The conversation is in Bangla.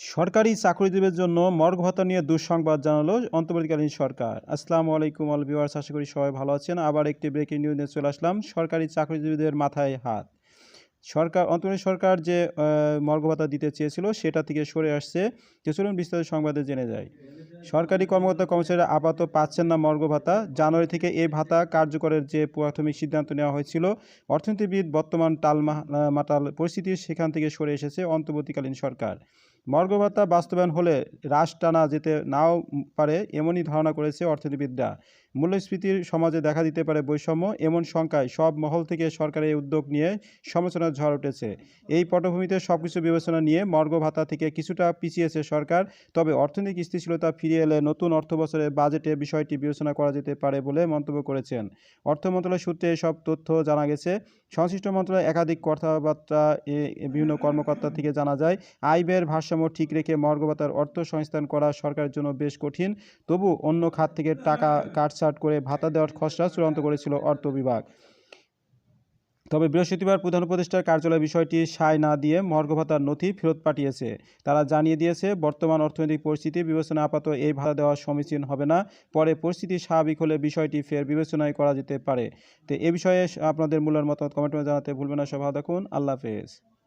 সরকারি চাকরিজীবীর জন্য মর্গ ভাতা নিয়ে দুঃসংবাদ জানালো অন্তর্বর্তীকালীন সরকার। আসসালামু আলাইকুম আল ভিউয়ার্স আশা করি সবাই ভালো আছেন। আবার একটি ব্রেকিং নিউজ চলে আসলাম। সরকারি চাকরিজীবীদের মাথায় হাত। সরকার অন্তর্বর্তী সরকার যে মর্গ ভাতা দিতে চেয়েছিল সেটা থেকে সরে আসছে। তো চলুন বিস্তারিত সংবাদে জেনে যায় সরকারি কর্মকর্তা কর্মচারীরা আপাতত পাচ্ছেন না মর্গ ভাতা। জানুয়ারি থেকে এই ভাতা কার্যকরের যে প্রাথমিক সিদ্ধান্ত নেওয়া হয়েছিল অর্থনীতিবিদ বর্তমান আহ, মাটাল পরিস্থিতি সেখান থেকে সরে এসেছে অন্তর্বর্তীকালীন সরকার। মর্গ ভাতা বাস্তবায়ন হলে হ্রাস টানা যেতে নাও পারে এমনই ধারণা করেছে অর্থনীতিবিদরা। মূল্যস্ফীতির সমাজে দেখা দিতে পারে বৈষম্য, এমন শঙ্কায় সব মহল থেকে সরকারের উদ্যোগ নিয়ে সমালোচনার ঝড় উঠেছে। এই পটভূমিতে সবকিছু বিবেচনা নিয়ে মর্গ ভাতা থেকে কিছুটা পিছিয়েছে সরকার, তবে অর্থনৈতিক স্থিতিশীলতা ফিরিয়ে এলে নতুন অর্থ বছরের বাজেটে বিষয়টি বিবেচনা করা যেতে পারে বলে মন্তব্য করেছেন। অর্থ মন্ত্রণালয় সূত্রে সব তথ্য জানা গেছে। সংশ্লিষ্ট মন্ত্রণালয়ের একাধিক কথাবার্তা বিভিন্ন কর্মকর্তা থেকে জানা যায়, আয় ব্যয়ের ভারসাম্য ঠিক রেখে মর্গ ভাতার অর্থ সংস্থান করা সরকারের জন্য বেশ কঠিন। তবু অন্য খাত থেকে টাকা কাটছাট করে ভাতা দেওয়ার খসড়া চূড়ান্ত করেছিল অর্থ বিভাগ। তবে বৃহস্পতিবার প্রধান উপদেষ্টার কার্যালয় বিষয়টি সায় না দিয়ে মর্গ ভাতার নথি ফেরত পাঠিয়েছে। তারা জানিয়ে দিয়েছে, বর্তমান অর্থনৈতিক পরিস্থিতি, বিবেচনা আপাতত এই ভাতা দেওয়া সমীচীন হবে না। পরে পরিস্থিতি স্বাভাবিক হলে বিষয়টি ফের বিবেচনায় করা যেতে পারে। তো এ বিষয়ে আপনাদের মূল্যের মতামত কমেন্টে জানাতে ভুলবেন না। ভালো থাকুন। আল্লাহ হাফেজ।